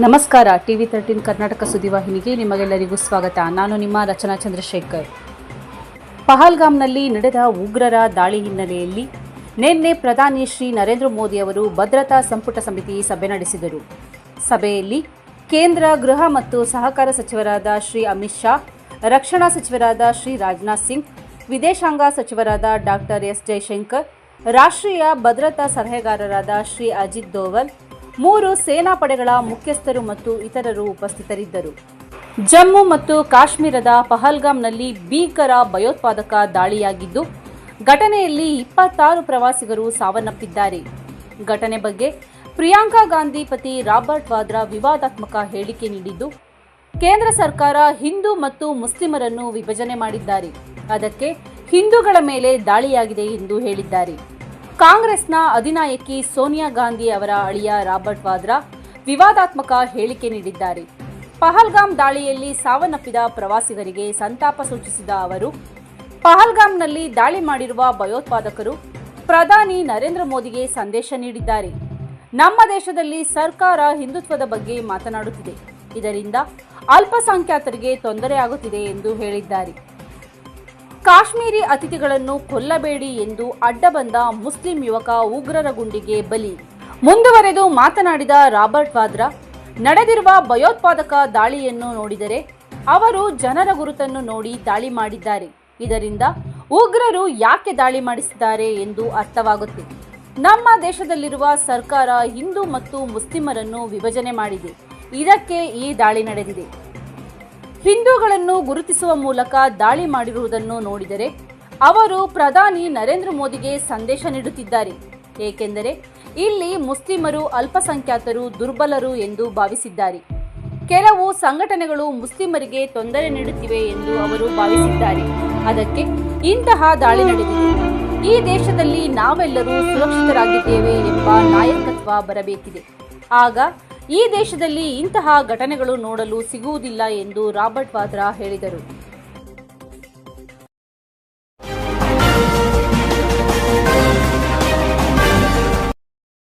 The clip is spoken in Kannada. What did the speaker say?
ನಮಸ್ಕಾರ. ಟಿವಿ ತರ್ಟೀನ್ ಕರ್ನಾಟಕ ಸುದ್ದಿವಾಹಿನಿಗೆ ನಿಮಗೆಲ್ಲರಿಗೂ ಸ್ವಾಗತ. ನಾನು ನಿಮ್ಮ ರಚನಾ ಚಂದ್ರಶೇಖರ್. ಪಹಲ್ಗಾಮ್ನಲ್ಲಿ ನಡೆದ ಉಗ್ರರ ದಾಳಿ ಹಿನ್ನೆಲೆಯಲ್ಲಿ ನಿನ್ನೆ ಪ್ರಧಾನಿ ಶ್ರೀ ನರೇಂದ್ರ ಮೋದಿ ಅವರು ಭದ್ರತಾ ಸಂಪುಟ ಸಮಿತಿ ಸಭೆ ನಡೆಸಿದರು. ಸಭೆಯಲ್ಲಿ ಕೇಂದ್ರ ಗೃಹ ಮತ್ತು ಸಹಕಾರ ಸಚಿವರಾದ ಶ್ರೀ ಅಮಿತ್ ಶಾ, ರಕ್ಷಣಾ ಸಚಿವರಾದ ಶ್ರೀ ರಾಜನಾಥ್ ಸಿಂಗ್, ವಿದೇಶಾಂಗ ಸಚಿವರಾದ ಡಾಕ್ಟರ್ ಎಸ್ ಜೈಶಂಕರ್, ರಾಷ್ಟ್ರೀಯ ಭದ್ರತಾ ಸಲಹೆಗಾರರಾದ ಶ್ರೀ ಅಜಿತ್ ದೋವಲ್ ಮೂರು ಸೇನಾಪಡೆಗಳ ಮುಖ್ಯಸ್ಥರು ಮತ್ತು ಇತರರು ಉಪಸ್ಥಿತರಿದ್ದರು. ಜಮ್ಮು ಮತ್ತು ಕಾಶ್ಮೀರದ ಪಹಲ್ಗಾಮ್ನಲ್ಲಿ ಭೀಕರ ಭಯೋತ್ಪಾದಕ ದಾಳಿಯಾಗಿದ್ದು, ಘಟನೆಯಲ್ಲಿ ಇಪ್ಪತ್ತಾರು ಪ್ರವಾಸಿಗರು ಸಾವನ್ನಪ್ಪಿದ್ದಾರೆ. ಘಟನೆ ಬಗ್ಗೆ ಪ್ರಿಯಾಂಕಾ ಗಾಂಧಿ ಪತಿ ರಾಬರ್ಟ್ ವಾದ್ರಾ ವಿವಾದಾತ್ಮಕ ಹೇಳಿಕೆ ನೀಡಿದ್ದು, ಕೇಂದ್ರ ಸರ್ಕಾರ ಹಿಂದೂ ಮತ್ತು ಮುಸ್ಲಿಮರನ್ನು ವಿಭಜನೆ ಮಾಡಿದ್ದಾರೆ. ಅದಕ್ಕೆ ಹಿಂದೂಗಳ ಮೇಲೆ ದಾಳಿಯಾಗಿದೆ ಎಂದು ಹೇಳಿದ್ದಾರೆ. ಕಾಂಗ್ರೆಸ್ನ ಅಧಿನಾಯಕಿ ಸೋನಿಯಾ ಗಾಂಧಿ ಅವರ ಅಳಿಯ ರಾಬರ್ಟ್ ವಾದ್ರಾ ವಿವಾದಾತ್ಮಕ ಹೇಳಿಕೆ ನೀಡಿದ್ದಾರೆ. ಪಹಲ್ಗಾಮ್ ದಾಳಿಯಲ್ಲಿ ಸಾವನ್ನಪ್ಪಿದ ಪ್ರವಾಸಿಗರಿಗೆ ಸಂತಾಪ ಸೂಚಿಸಿದ ಅವರು ಪಹಲ್ಗಾಮ್ನಲ್ಲಿ ದಾಳಿ ಮಾಡಿರುವ ಭಯೋತ್ಪಾದಕರು ಪ್ರಧಾನಿ ನರೇಂದ್ರ ಮೋದಿಗೆ ಸಂದೇಶ ನೀಡಿದ್ದಾರೆ. ನಮ್ಮ ದೇಶದಲ್ಲಿ ಸರ್ಕಾರ ಹಿಂದುತ್ವದ ಬಗ್ಗೆ ಮಾತನಾಡುತ್ತಿದೆ. ಇದರಿಂದ ಅಲ್ಪಸಂಖ್ಯಾತರಿಗೆ ತೊಂದರೆಯಾಗುತ್ತಿದೆ ಎಂದು ಹೇಳಿದ್ದಾರೆ. ಕಾಶ್ಮೀರಿ ಅತಿಥಿಗಳನ್ನು ಕೊಲ್ಲಬೇಡಿ ಎಂದು ಅಡ್ಡ ಬಂದ ಮುಸ್ಲಿಂ ಯುವಕ ಉಗ್ರರ ಗುಂಡಿಗೆ ಬಲಿ. ಮುಂದುವರೆದು ಮಾತನಾಡಿದ ರಾಬರ್ಟ್ ವಾದ್ರಾ, ನಡೆದಿರುವ ಭಯೋತ್ಪಾದಕ ದಾಳಿಯನ್ನು ನೋಡಿದರೆ ಅವರು ಜನರ ಗುರುತನ್ನು ನೋಡಿ ದಾಳಿ ಮಾಡಿದ್ದಾರೆ. ಇದರಿಂದ ಉಗ್ರರು ಯಾಕೆ ದಾಳಿ ಮಾಡಿಸಿದ್ದಾರೆ ಎಂದು ಅರ್ಥವಾಗುತ್ತೆ. ನಮ್ಮ ದೇಶದಲ್ಲಿರುವ ಸರ್ಕಾರ ಹಿಂದೂ ಮತ್ತು ಮುಸ್ಲಿಮರನ್ನು ವಿಭಜನೆ ಮಾಡಿದೆ. ಇದಕ್ಕೆ ಈ ದಾಳಿ ನಡೆದಿದೆ. ಹಿಂದೂಗಳನ್ನು ಗುರುತಿಸುವ ಮೂಲಕ ದಾಳಿ ಮಾಡಿರುವುದನ್ನು ನೋಡಿದರೆ ಅವರು ಪ್ರಧಾನಿ ನರೇಂದ್ರ ಮೋದಿಗೆ ಸಂದೇಶ ನೀಡುತ್ತಿದ್ದಾರೆ. ಏಕೆಂದರೆ ಇಲ್ಲಿ ಮುಸ್ಲಿಮರು ಅಲ್ಪಸಂಖ್ಯಾತರು, ದುರ್ಬಲರು ಎಂದು ಭಾವಿಸಿದ್ದಾರೆ. ಕೆಲವು ಸಂಘಟನೆಗಳು ಮುಸ್ಲಿಮರಿಗೆ ತೊಂದರೆ ನೀಡುತ್ತಿವೆ ಎಂದು ಅವರು ಭಾವಿಸಿದ್ದಾರೆ. ಅದಕ್ಕೆ ಇಂತಹ ದಾಳಿ ನಡೆದಿದೆ. ಈ ದೇಶದಲ್ಲಿ ನಾವೆಲ್ಲರೂ ಸುರಕ್ಷಿತರಾಗಿದ್ದೇವೆ ಎಂಬ ನಾಯಕತ್ವ ಬರಬೇಕಿದೆ. ಆಗ ಈ ದೇಶದಲ್ಲಿ ಇಂತಹ ಘಟನೆಗಳು ನೋಡಲು ಸಿಗುವುದಿಲ್ಲ ಎಂದು ರಾಬರ್ಟ್ ವಾದ್ರಾ ಹೇಳಿದರು.